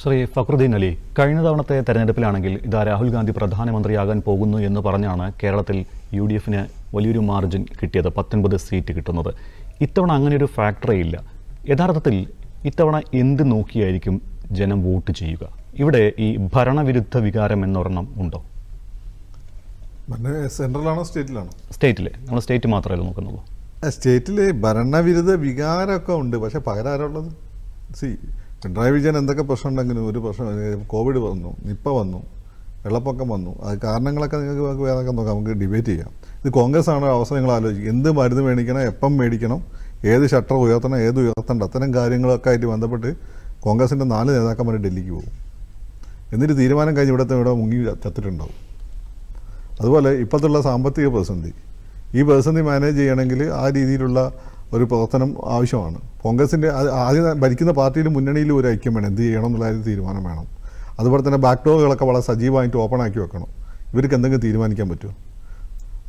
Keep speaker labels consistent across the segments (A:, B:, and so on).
A: ശ്രീ ഫക്രുദ്ദീൻ അലി കഴിഞ്ഞ തവണത്തെ തെരഞ്ഞെടുപ്പിലാണെങ്കിൽ ഇതാ രാഹുൽ ഗാന്ധി പ്രധാനമന്ത്രിയാകാൻ പോകുന്നു എന്ന് പറഞ്ഞാണ് കേരളത്തിൽ യു ഡി എഫിന് വലിയൊരു മാർജിൻ കിട്ടിയത് പത്തൊൻപത് സീറ്റ് കിട്ടുന്നത്. ഇത്തവണ അങ്ങനെ ഒരു ഫാക്ടറേ ഇല്ല. യഥാർത്ഥത്തിൽ ഇത്തവണ എന്ത് നോക്കിയായിരിക്കും ജനം വോട്ട് ചെയ്യുക? ഇവിടെ ഈ ഭരണവിരുദ്ധ വികാരം എന്നൊരെണ്ണം ഉണ്ടോ?
B: സെൻട്രലാണോ സ്റ്റേറ്റിലാണോ?
A: സ്റ്റേറ്റിലെ. നമ്മൾ സ്റ്റേറ്റ് മാത്രമേ നോക്കുന്നുള്ളൂ
B: സ്റ്റേറ്റിൽ ഭരണവിരുദ്ധ വികാരമൊക്കെ ഉണ്ട്. പക്ഷെ പകരം ആരുള്ളത് സി പിണറായി വിജയൻ എന്തൊക്കെ പ്രശ്നം ഉണ്ടെങ്കിലും ഒരു പ്രശ്നം കോവിഡ് വന്നു നിപ്പ വന്നു വെള്ളപ്പൊക്കം വന്നു. അത് കാരണങ്ങളൊക്കെ നിങ്ങൾക്ക് വേറെ നോക്കാം നമുക്ക് ഡിബേറ്റ് ചെയ്യാം. ഇത് കോൺഗ്രസ് ആണ് അവസരം നിങ്ങൾ ആലോചിക്കുക. എന്ത് മരുന്ന് മേടിക്കണം എപ്പം മേടിക്കണം ഏത് ഷട്ടർ ഉയർത്തണം ഏത് ഉയർത്തേണ്ട അത്തരം കാര്യങ്ങളൊക്കെ ആയിട്ട് ബന്ധപ്പെട്ട് കോൺഗ്രസിന്റെ നാല് നേതാക്കന്മാർ ഡൽഹിക്ക് പോകും. എന്നിട്ട് തീരുമാനം കഴിഞ്ഞ് ഇവിടുത്തെ ഇവിടെ മുങ്ങി ചത്തിട്ടുണ്ടാവും. അതുപോലെ ഇപ്പോഴത്തുള്ള സാമ്പത്തിക പ്രതിസന്ധി. ഈ പ്രതിസന്ധി മാനേജ് ചെയ്യണമെങ്കിൽ ആ രീതിയിലുള്ള ഒരു പ്രവർത്തനം ആവശ്യമാണ്. കോൺഗ്രസിന്റെ ആദ്യം ഭരിക്കുന്ന പാർട്ടിയിലും മുന്നണിയിലും ഒരു ഐക്യം വേണം. എന്ത് ചെയ്യണം എന്നുള്ള ഒരു തീരുമാനം വേണം. അതുപോലെ തന്നെ ബാക്ക് ഡോറുകളൊക്കെ വളരെ സജീവമായിട്ട് ഓപ്പൺ ആക്കി വെക്കണം. ഇവർക്ക് എന്തെങ്കിലും തീരുമാനിക്കാൻ പറ്റുമോ?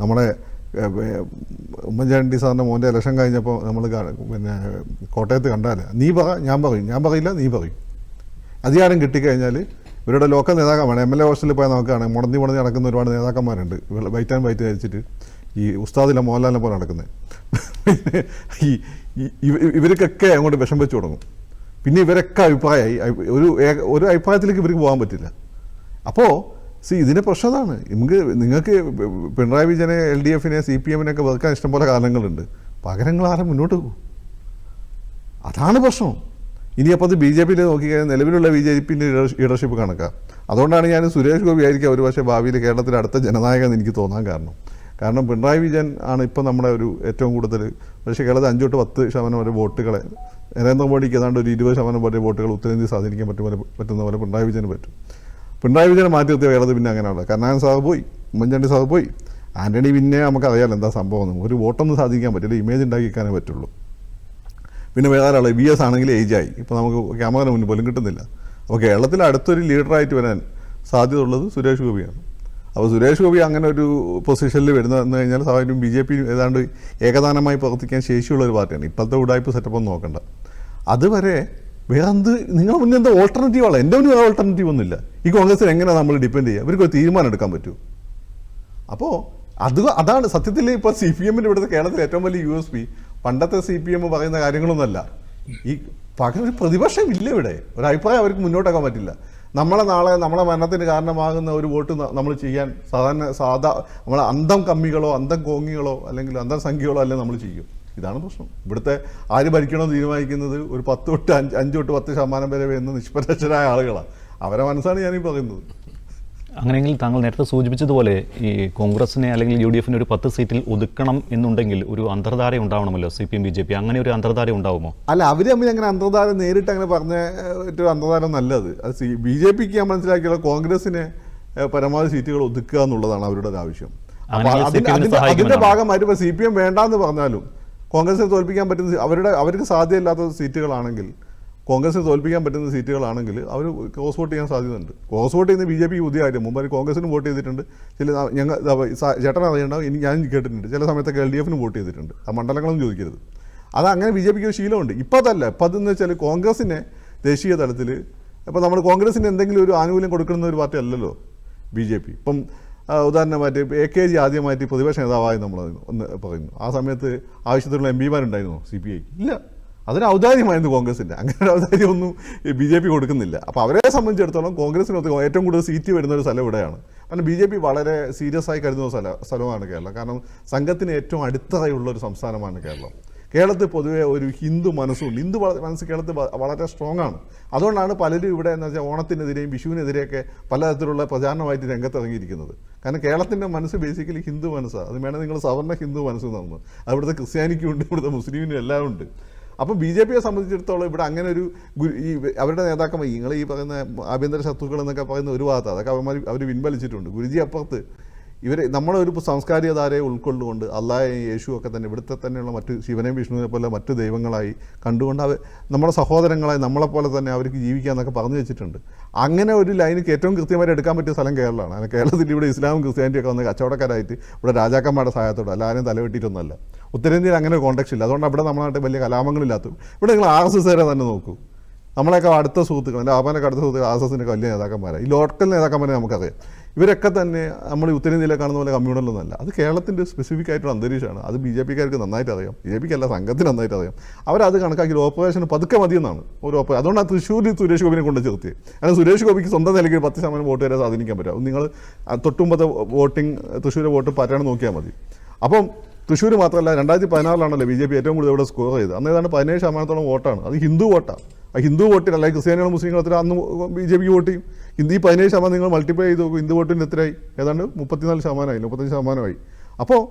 B: നമ്മുടെ ഉമ്മൻചാണ്ടി സാറിന്റെ മോന്റെ ഇലക്ഷൻ കഴിഞ്ഞപ്പോൾ നമ്മൾ പിന്നെ കോട്ടയത്ത് കണ്ടാലേ നീ പറ ഞാൻ പറയും. ഞാൻ പറയില്ല നീ പറയും. അധികാരം കിട്ടിക്കഴിഞ്ഞാൽ ഇവരുടെ ലോക്കൽ നേതാക്കന്മാർ എം എൽ എ ഹോസ്റ്റലിൽ പോയാൽ നോക്കുകയാണ് മുടന്തി മുടന്തി നടക്കുന്ന ഒരുപാട് നേതാക്കന്മാരുണ്ട്. വൈറ്റ് ആൻഡ് വൈറ്റ് ധരിച്ചിട്ട്. ഈ ഉസ്താദിലെ മോഹൻലാലിനെ പോലെ നടക്കുന്നത് ഈ ഇവർക്കൊക്കെ അങ്ങോട്ട് വിഷം വെച്ച് തുടങ്ങും. പിന്നെ ഇവരൊക്കെ അഭിപ്രായമായി ഒരു ഒരു അഭിപ്രായത്തിലേക്ക് ഇവർക്ക് പോകാൻ പറ്റില്ല. അപ്പോൾ സി ഇതിന്റെ പ്രശ്നം അതാണ്. നമുക്ക് നിങ്ങൾക്ക് പിണറായി വിജയനെ എൽ ഡി എഫിനെ സി പി എമ്മിനൊക്കെ വെറുക്കാൻ ഇഷ്ടംപോലെ കാരണങ്ങളുണ്ട് പകരങ്ങൾ ആരും മുന്നോട്ട് പോകും അതാണ് പ്രശ്നം. ഇനി അപ്പോൾ അത് ബി ജെ പിയിൽ നോക്കിക്കഴിഞ്ഞാൽ നിലവിലുള്ള ബി ജെ പിന്റെ ലീഡർഷിപ്പ് കണക്കാം. അതുകൊണ്ടാണ് ഞാൻ സുരേഷ് ഗോപി ആയിരിക്കും ഒരു പക്ഷേ ഭാവിയിൽ കേരളത്തിലെ അടുത്ത ജനനായകൻ എനിക്ക് തോന്നാൻ കാരണം. കാരണം പിണറായി വിജയൻ ആണ് ഇപ്പോൾ നമ്മുടെ ഒരു ഏറ്റവും കൂടുതൽ പക്ഷേ കേരളത്തിൽ അഞ്ച് തൊട്ട് പത്ത് ശതമാനം വരെ വോട്ടുകളെ നരേന്ദ്രമോദിക്ക് ഏതാണ്ട് ഒരു ഇരുപത് ശതമാനം വരെ വോട്ടുകൾ ഉത്തരേന്ത്യ സ്വാധീനിക്കാൻ പറ്റും പറ്റുന്ന പോലെ പിണറായി വിജയന് പറ്റും. പിണറായി വിജയനെ മാറ്റി നിർത്തിയ കേരളത്തിൽ പിന്നെ അങ്ങനെയുള്ള കരുണാകൻ സാഹ് പോയി ഉമ്മൻചാണ്ടി സാഹ് പോയി. ആന്റണി പിന്നെ നമുക്കറിയാലോ എന്താ സംഭവം എന്ന്. ഒരു വോട്ടൊന്നും സാധിക്കാൻ പറ്റില്ല ഇമേജ് ഉണ്ടാക്കിക്കാനേ പറ്റുള്ളൂ. പിന്നെ വേറെ ആൾ വി എസ് ആണെങ്കിൽ ഏജായി ഇപ്പോൾ നമുക്ക് ക്യാമറ മുന്നിൽ പോലും കിട്ടുന്നില്ല. അപ്പോൾ കേരളത്തിൽ അടുത്തൊരു ലീഡറായിട്ട് വരാൻ സാധ്യതയുള്ളത് സുരേഷ് ഗോപിയാണ്. അപ്പോൾ സുരേഷ് ഗോപി അങ്ങനെ ഒരു പൊസിഷനിൽ വരുന്നതെന്ന് കഴിഞ്ഞാൽ സ്വാഭാവികം ബി ജെ പി ഏതാണ്ട് ഏകദാനമായി പ്രവർത്തിക്കാൻ ശേഷിയുള്ള ഒരു പാർട്ടിയാണ്. ഇപ്പോഴത്തെ ഉടായ്പ സെറ്റപ്പ് ഒന്നും നോക്കണ്ട. അതുവരെ വേറെ എന്ത് നിങ്ങൾ മുന്നേ എന്താ ഓൾട്ടർനേറ്റീവ് ആണ്? എന്റെ മുന്നിൽ വേറെ ഓൾട്ടർനേറ്റീവ് ഒന്നുമില്ല. ഈ കോൺഗ്രസ്സിൽ എങ്ങനെ നമ്മൾ ഡിപ്പെൻഡ് ചെയ്യുക? ഇവർക്ക് ഒരു തീരുമാനം എടുക്കാൻ പറ്റൂ അപ്പോൾ അത് അതാണ് സത്യത്തിൽ ഇപ്പോൾ സി പി എമ്മിന്റെ ഇവിടുത്തെ കേരളത്തിലെ ഏറ്റവും വലിയ യു എസ് പി പണ്ടത്തെ സി പി എം പറയുന്ന കാര്യങ്ങളൊന്നുമല്ല. ഈ പകരം ഒരു പ്രതിപക്ഷം ഇല്ല ഇവിടെ. ഒരു അഭിപ്രായം അവർക്ക് മുന്നോട്ടാക്കാൻ പറ്റില്ല. നമ്മളെ നാളെ നമ്മളെ മരണത്തിന് കാരണമാകുന്ന ഒരു വോട്ട് നമ്മൾ ചെയ്യാൻ സാധാരണ സാധാ നമ്മളെ അന്തം കമ്മികളോ അന്തം കോങ്ങികളോ അല്ലെങ്കിൽ അന്തം സംഖ്യകളോ അല്ല നമ്മൾ ചെയ്യും. ഇതാണ് പ്രശ്നം. ഇവിടുത്തെ ആര് ഭരിക്കണമെന്ന് തീരുമാനിക്കുന്നത് ഒരു പത്ത് തൊട്ട് അഞ്ച് അഞ്ച് തൊട്ട് പത്ത് ശതമാനം വരെ വരുന്ന നിഷ്പക്ഷരായ ആളുകളാണ് അവരെ മനസ്സാണ് ഞാനീ പറയുന്നത്.
A: അങ്ങനെയെങ്കിൽ താങ്കൾ നേരത്തെ സൂചിപ്പിച്ചതുപോലെ ഈ കോൺഗ്രസിനെ അല്ലെങ്കിൽ യു ഡി എഫിനെ ഒരു പത്ത് സീറ്റിൽ ഒതുക്കണം എന്നുണ്ടെങ്കിൽ ഒരു അന്തർധാര ഉണ്ടാവണമല്ലോ C P M B J P അങ്ങനെ ഒരു അന്തർധാര ഉണ്ടാവുമോ?
B: അല്ല അവർ തമ്മിൽ അങ്ങനെ അന്തർധാര നേരിട്ട് അങ്ങനെ പറഞ്ഞ ഒരു അന്തർധാര നല്ലത്. അത് സി ബി ജെ പിക്ക് ഞാൻ മനസ്സിലാക്കിയുള്ള കോൺഗ്രസിനെ പരമാവധി സീറ്റുകൾ ഒതുക്കുക എന്നുള്ളതാണ് അവരുടെ ഒരു ആവശ്യം. അതിന്റെ ഭാഗമായിട്ട് ഇപ്പോൾ സി പി എം വേണ്ടാന്ന് പറഞ്ഞാലും കോൺഗ്രസിനെ തോൽപ്പിക്കാൻ പറ്റുന്ന അവരുടെ അവർക്ക് സാധ്യമല്ലാത്ത സീറ്റുകളാണെങ്കിൽ കോൺഗ്രസിനെ തോൽപ്പിക്കാൻ പറ്റുന്ന സീറ്റുകളാണെങ്കിൽ അവർ ക്രോസ് വോട്ട് ചെയ്യാൻ സാധ്യതയുണ്ട്. ക്രോസ് വോട്ട് ചെയ്യുന്ന ബി ജെ പി പുതിയ കാര്യം. മുമ്പ് കോൺഗ്രസിന് വോട്ട് ചെയ്തിട്ടുണ്ട്. ചില ഞങ്ങൾ ചേട്ടൻ അറിയണ്ടാവും. ഇനി ഞാൻ കേട്ടിട്ടുണ്ട്. ചില സമയത്തൊക്കെ എൽ ഡി എഫിന് വോട്ട് ചെയ്തിട്ടുണ്ട്. ആ മണ്ഡലങ്ങളൊന്നും ചോദിക്കരുത്. അത് അങ്ങനെ ബി ജെ പിക്ക് ഒരു ശീലമുണ്ട്. ഇപ്പോൾ അതല്ല ഇപ്പോൾ അതെന്ന് വെച്ചാൽ കോൺഗ്രസിനെ ദേശീയ തലത്തിൽ ഇപ്പോൾ നമ്മൾ കോൺഗ്രസിന് എന്തെങ്കിലും ഒരു ആനുകൂല്യം കൊടുക്കുന്ന ഒരു പാർട്ടി അല്ലല്ലോ ബി ജെ പി. ഇപ്പം ഉദാഹരണമായിട്ട് എ കെ ജി ആദ്യമായിട്ട് പ്രതിപക്ഷ നേതാവായി നമ്മൾ ഒന്ന് പറയുന്നു. ആ സമയത്ത് ആവശ്യത്തിനുള്ള എം പിമാരുണ്ടായിരുന്നു സി പി ഐ. ഇല്ല. അതൊരു ഔദാര്യമായിരുന്നു കോൺഗ്രസിന്റെ അങ്ങനെ ഒരു ഔദാര്യമൊന്നും ബി ജെ പി കൊടുക്കുന്നില്ല. അപ്പോൾ അവരെ സംബന്ധിച്ചിടത്തോളം കോൺഗ്രസിനകത്ത് ഏറ്റവും കൂടുതൽ സീറ്റ് വരുന്ന ഒരു സ്ഥലം ഇവിടെയാണ്. കാരണം ബി ജെ പി വളരെ സീരിയസ് ആയി കരുതുന്ന സ്ഥല സ്ഥലമാണ് കേരളം. കാരണം സംഘത്തിന് ഏറ്റവും അടുത്തതായുള്ള ഒരു സംസ്ഥാനമാണ് കേരളം. കേരളത്തിൽ പൊതുവേ ഒരു ഹിന്ദു മനസ്സുണ്ട്. ഹിന്ദു മനസ്സ് കേരളത്തിൽ വളരെ സ്ട്രോങ് ആണ്. അതുകൊണ്ടാണ് പലരും ഇവിടെ എന്ന് വെച്ചാൽ ഓണത്തിനെതിരെയും വിഷുവിനെതിരെയൊക്കെ പലതരത്തിലുള്ള പ്രചാരണമായിട്ട് രംഗത്തിറങ്ങിയിരിക്കുന്നത്. കാരണം കേരളത്തിന്റെ മനസ്സ് ബേസിക്കലി ഹിന്ദു മനസ്സാണ് അത് വേണമെങ്കിൽ നിങ്ങൾ സവർണ ഹിന്ദു മനസ്സ് തന്നു അവിടുത്തെ ക്രിസ്ത്യാനിക്കും ഉണ്ട് ഇവിടുത്തെ മുസ്ലിമിനും എല്ലാം ഉണ്ട്. അപ്പം ബി ജെ പിയെ സംബന്ധിച്ചിടത്തോളം ഇവിടെ അങ്ങനെ ഒരു ഈ അവരുടെ നേതാക്കന്മാർ നിങ്ങൾ ഈ പറയുന്ന ആഭ്യന്തര ശത്രുക്കൾ എന്നൊക്കെ പറയുന്ന ഒരു ഭാഗത്ത് അതൊക്കെ അവന്മാർ അവർ പിൻവലിച്ചിട്ടുണ്ട് ഗുരുജി അപ്പുറത്ത് ഇവർ നമ്മളെ ഒരു ഉൾക്കൊണ്ടുകൊണ്ട് അള്ളാഹ് യേശു ഒക്കെ തന്നെ ഇവിടുത്തെ തന്നെയുള്ള മറ്റ് ശിവനെയും വിഷ്ണുവിനെ പോലെ മറ്റു ദൈവങ്ങളായി കണ്ടുകൊണ്ട് അവർ നമ്മുടെ സഹോദരങ്ങളായി നമ്മളെപ്പോലെ തന്നെ അവർക്ക് ജീവിക്കാമെന്നൊക്കെ പറഞ്ഞു വെച്ചിട്ടുണ്ട്. അങ്ങനെ ഒരു ലൈനിക്ക് ഏറ്റവും കൃത്യമായിട്ട് എടുക്കാൻ പറ്റിയ സ്ഥലം കേരളമാണ്. കേരളത്തിൽ ഇവിടെ ഇസ്ലാമും ക്രിസ്ത്യാനിറ്റിയൊക്കെ വന്ന് കച്ചവടക്കാരായിട്ട് ഇവിടെ രാജാക്കന്മാരുടെ സഹായത്തോടെ അല്ല ആരും തലവെട്ടിയിട്ടൊന്നുമല്ല. ഉത്തരേന്ത്യയിൽ അങ്ങനെ ഒരു കോൺടാക്ട് ഇല്ല. അതുകൊണ്ട് അവിടെ നമ്മുടെ നാട്ടിൽ വലിയ കലാപങ്ങളില്ലാത്ത ഇവിടെ നിങ്ങൾ ആർ എസ് എസ് വരെ തന്നെ നോക്കൂ. നമ്മളെയൊക്കെ അടുത്ത സുഹൃത്തുക്കൾ എന്റെ ആപാനൊക്കെ അടുത്ത സുഹൃത്തുക്കൾ ആർ എസ് എസിന്റെ വലിയ നേതാക്കന്മാരാണ് ഈ ലോക്കൽ നേതാക്കന്മാരെ നമുക്കറിയാം. ഇവരൊക്കെ തന്നെ നമ്മൾ ഉത്തരേന്ത്യയിലെ കാണുന്ന പോലെ കമ്മ്യൂണലൊന്നുമല്ല അത് കേരളത്തിന്റെ സ്പെസിഫിക് ആയിട്ടുള്ള അന്തരീക്ഷമാണ്. അത് ബി ജെ പിക്കാർക്ക് നന്നായിട്ട് അറിയാം. ബി ജെ പിക്ക് അല്ല സംഘത്തിന് നന്നായിട്ട് അറിയാം. അവരത് കണക്കാക്കി ഓപ്പറേഷൻ പതുക്കെ മതിയെന്നാണ് ഒരു ഓപ്പറേഷൻ ആ തൃശ്ശൂരിൽ സുരേഷ് ഗോപിനെ കൊണ്ട് ചേർത്തി കാരണം സുരേഷ് ഗോപിക്ക് സ്വന്തം നിലയ്ക്ക് ഒരു പത്ത് ശതമാനം വോട്ട് വരെ സ്വാധീനിക്കാൻ പറ്റും. നിങ്ങൾ തൊട്ടുമ്പത്തെ വോട്ടിംഗ് തൃശ്ശൂരെ വോട്ട് പാറ്റേൺ നോക്കിയാൽ മതി. അപ്പം തൃശ്ശൂർ മാത്രമല്ല രണ്ടായിരത്തി പതിനാറിലാണല്ലോ ബി ജെ പി ഏറ്റവും കൂടുതൽ ഇവിടെ സ്കോർ ചെയ്തത്. അന്ന് ഏതാണ്ട് പതിനേഴ് ശതമാനത്തോളം വോട്ടാണ്. അത് ഹിന്ദു വോട്ടാണ്. ആ ഹിന്ദു വോട്ടിന് അല്ലെങ്കിൽ ക്രിസ്ത്യാനികളും മുസ്ലിങ്ങളും എത്ര അന്ന് ബി ജെ പിക്ക് വോട്ട് ചെയ്യും. ഹിന്ദി പതിനേഴ് ശതമാനം നിങ്ങൾ മൾട്ടിപ്ലൈ ചെയ്ത് നോക്കും ഹിന്ദു വോട്ടിന് എത്രയായി? ഏതാണ്ട് മുപ്പത്തിനാല് ശതമാനമായി മുപ്പത്തഞ്ച് ശതമാനമായി. അപ്പോൾ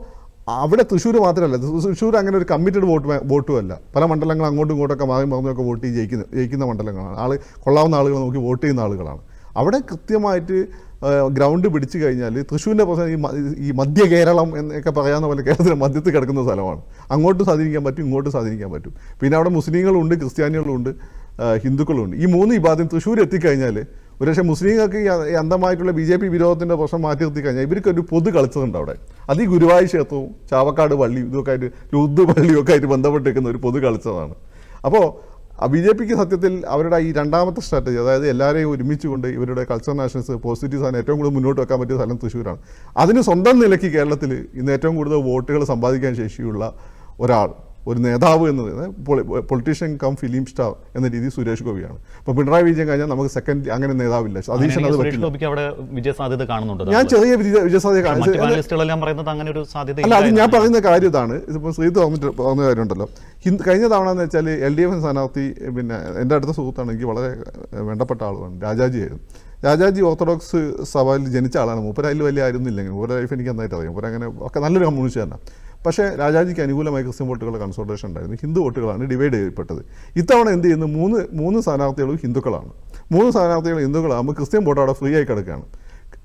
B: അവിടെ തൃശ്ശൂർ മാത്രമല്ല തൃശ്ശൂർ അങ്ങനെ ഒരു കമ്മിറ്റഡ് വോട്ട് വോട്ടും അല്ല. പല മണ്ഡലങ്ങൾ അങ്ങോട്ടും ഇങ്ങോട്ടൊക്കെ മാറി മറന്നൊക്കെ വോട്ട് ചെയ്യിക്കുന്ന ജയിക്കുന്ന മണ്ഡലങ്ങളാണ്. ആൾ കൊള്ളാവുന്ന ആളുകൾ നോക്കി വോട്ട് ചെയ്യുന്ന ആളുകളാണ്. അവിടെ കൃത്യമായിട്ട് ഗ്രൗണ്ട് പിടിച്ചു കഴിഞ്ഞാൽ തൃശ്ശൂരിന്റെ പ്രശ്നം ഈ മധ്യ കേരളം എന്നൊക്കെ പറയാവുന്ന പോലെ കേരളത്തിന്റെ മധ്യത്തിൽ കിടക്കുന്ന സ്ഥലമാണ്. അങ്ങോട്ട് സ്വാധീനിക്കാൻ പറ്റും ഇങ്ങോട്ട് സ്വാധീനിക്കാൻ പറ്റും. പിന്നെ അവിടെ മുസ്ലിങ്ങളുണ്ട് ക്രിസ്ത്യാനികളുണ്ട് ഹിന്ദുക്കളുണ്ട്. ഈ മൂന്ന് വിഭാഗം തൃശ്ശൂർ എത്തിക്കഴിഞ്ഞാൽ ഒരുപക്ഷെ മുസ്ലിങ്ങൾക്ക് ഈ അന്ധമായിട്ടുള്ള ബി ജെ പി വിരോധത്തിന്റെ പ്രശ്നം മാറ്റി നിർത്തി കഴിഞ്ഞാൽ ഇവർക്കൊരു പൊതു കളിച്ചതുണ്ട് അവിടെ. അത് ഈ ഗുരുവായൂർ ക്ഷേത്രവും ചാവക്കാട് പള്ളി ഇതൊക്കെ ആയിട്ട് ലുദ്ദു പള്ളിയൊക്കെ ആയിട്ട് ബന്ധപ്പെട്ടിരിക്കുന്ന ഒരു പൊതു കളിച്ചതാണ്. അപ്പോൾ ബി ജെ പിക്ക് സത്യത്തിൽ അവരുടെ ഈ രണ്ടാമത്തെ സ്ട്രാറ്റജി അതായത് എല്ലാവരെയും ഒരുമിച്ച് കൊണ്ട് ഇവരുടെ കൾച്ചർ നാഷൻസ് പോസിറ്റീവ് സാധനം ഏറ്റവും കൂടുതൽ മുന്നോട്ട് വെക്കാൻ പറ്റിയ സ്ഥലം തൃശ്ശൂരാണ്. അതിന് സ്വന്തം നിലയ്ക്ക് കേരളത്തിൽ ഇന്ന് ഏറ്റവും കൂടുതൽ വോട്ടുകൾ സമ്പാദിക്കാൻ ശേഷിയുള്ള ഒരാൾ ഒരു നേതാവ് എന്നത് പൊളിറ്റീഷ്യൻ കം ഫിലിം സ്റ്റാർ എന്ന രീതി സുരേഷ് ഗോപിയാണ്. അപ്പോൾ പിണറായി വിജയൻ കഴിഞ്ഞാൽ നമുക്ക് സെക്കൻഡ് അങ്ങനെ നേതാവില്ല. സതീശൻ അത്
A: അങ്ങനെയാണെങ്കിൽ സുരേഷ്
B: പറ്റില്ല.
A: അവിടെ വിജയ സാധ്യത കാണുന്നുണ്ട്
B: ഞാൻ ചെറിയ വിജയ വിജയസാധ്യത
A: കാണുന്നത്
B: അല്ല അത് ഞാൻ. പറയുന്ന കാര്യം ഇതാണ്. ഇതിപ്പോൾ ശ്രീ തോന്നിട്ട് പറഞ്ഞ കാര്യമുണ്ടല്ലോ. ഹിന്ദു കഴിഞ്ഞ തവണ എന്ന് വെച്ചാൽ എൽ ഡി എഫ് സ്ഥാനാർത്ഥി പിന്നെ എന്റെ അടുത്ത സുഹൃത്താണ്. എനിക്ക് വളരെ വേണ്ടപ്പെട്ട ആളുമാണ്. രാജാജി ആയിരുന്നു. രാജാജി ഓർത്തഡോക്സ് സഭയിൽ ജനിച്ച ആളാണ്. മൂപ്പര് അതിൽ വലിയ ആയിരുന്നില്ലെങ്കിൽ മൂപ്പര ലൈഫ് എനിക്ക് നന്നായിട്ട് അറിയാം. മൂപ്പര അങ്ങനെ ഒക്കെ നല്ലൊരു കമ്മ്യൂണിസ്റ്റ് തന്നെ പക്ഷേ രാജാജിക്ക് അനുകൂലമായി ക്രിസ്ത്യൻ വോട്ടുകളുടെ കൺസോൾട്ടേഷൻ ഉണ്ടായിരുന്നു. ഹിന്ദു വോട്ടുകളാണ് ഡിവൈഡ് ചെയ്യപ്പെട്ടത്. ഇത്തവണ എന്ത് ചെയ്യുന്നു? മൂന്ന് മൂന്ന് സ്ഥാനാർത്ഥികളും ഹിന്ദുക്കളാണ്. മൂന്ന് സ്ഥാനാർത്ഥികൾ ഹിന്ദുക്കളാകുമ്പോൾ ക്രിസ്ത്യൻ വോട്ട് അവിടെ ഫ്രീ ആയി കിടക്കുകയാണ്.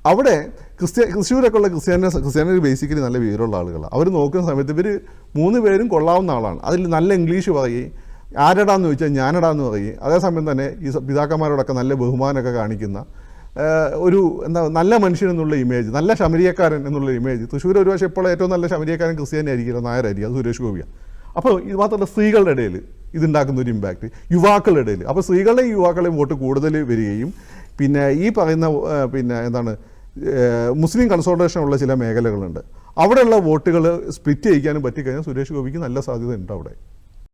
B: അവിടെ ക്രിസ്ത്യ തൃശ്ശൂരൊക്കെ ഉള്ള ക്രിസ്ത്യാനി ക്രിസ്ത്യാനി ബേസിക്കലി നല്ല വിവരമുള്ള ആളുകളാണ്. അവർ നോക്കുന്ന സമയത്ത് ഇവർ മൂന്ന് പേരും കൊള്ളാവുന്ന ആളാണ്. അതിൽ നല്ല ഇംഗ്ലീഷ് പറയും. ആരടാന്ന് ചോദിച്ചാൽ ഞാനടാന്ന് പറയും. അതേസമയം തന്നെ ഈ പിതാക്കന്മാരോടൊക്കെ നല്ല ബഹുമാനമൊക്കെ കാണിക്കുന്ന ഒരു എന്താ നല്ല മനുഷ്യൻ എന്നുള്ള ഇമേജ് നല്ല ശമരിയക്കാരൻ എന്നുള്ള ഇമേജ് തൃശ്ശൂർ ഒരു പക്ഷേ ഇപ്പോൾ ഏറ്റവും നല്ല ശമരിയക്കാരൻ ക്രിസ്ത്യാനി ആയിരിക്കില്ല നായരായിരിക്കും അത് സുരേഷ് ഗോപിയാണ്. അപ്പോൾ ഇത് മാത്രമല്ല സ്ത്രീകളുടെ ഇടയിൽ ഇതുണ്ടാക്കുന്ന ഒരു ഇമ്പാക്റ്റ് യുവാക്കളുടെ ഇടയിൽ. അപ്പോൾ സ്ത്രീകളുടെയും യുവാക്കളെയും വോട്ട് കൂടുതൽ വരികയും പിന്നെ ഈ പറയുന്ന പിന്നെ എന്താണ് മുസ്ലിം കൺസോൾട്ടേഷൻ ഉള്ള ചില മേഖലകളുണ്ട്. അവിടെയുള്ള വോട്ടുകൾ സ്പ്ലിറ്റ് ചെയ്യിക്കാനും പറ്റിക്കഴിഞ്ഞാൽ സുരേഷ് ഗോപിക്ക് നല്ല സാധ്യത ഉണ്ട് അവിടെ.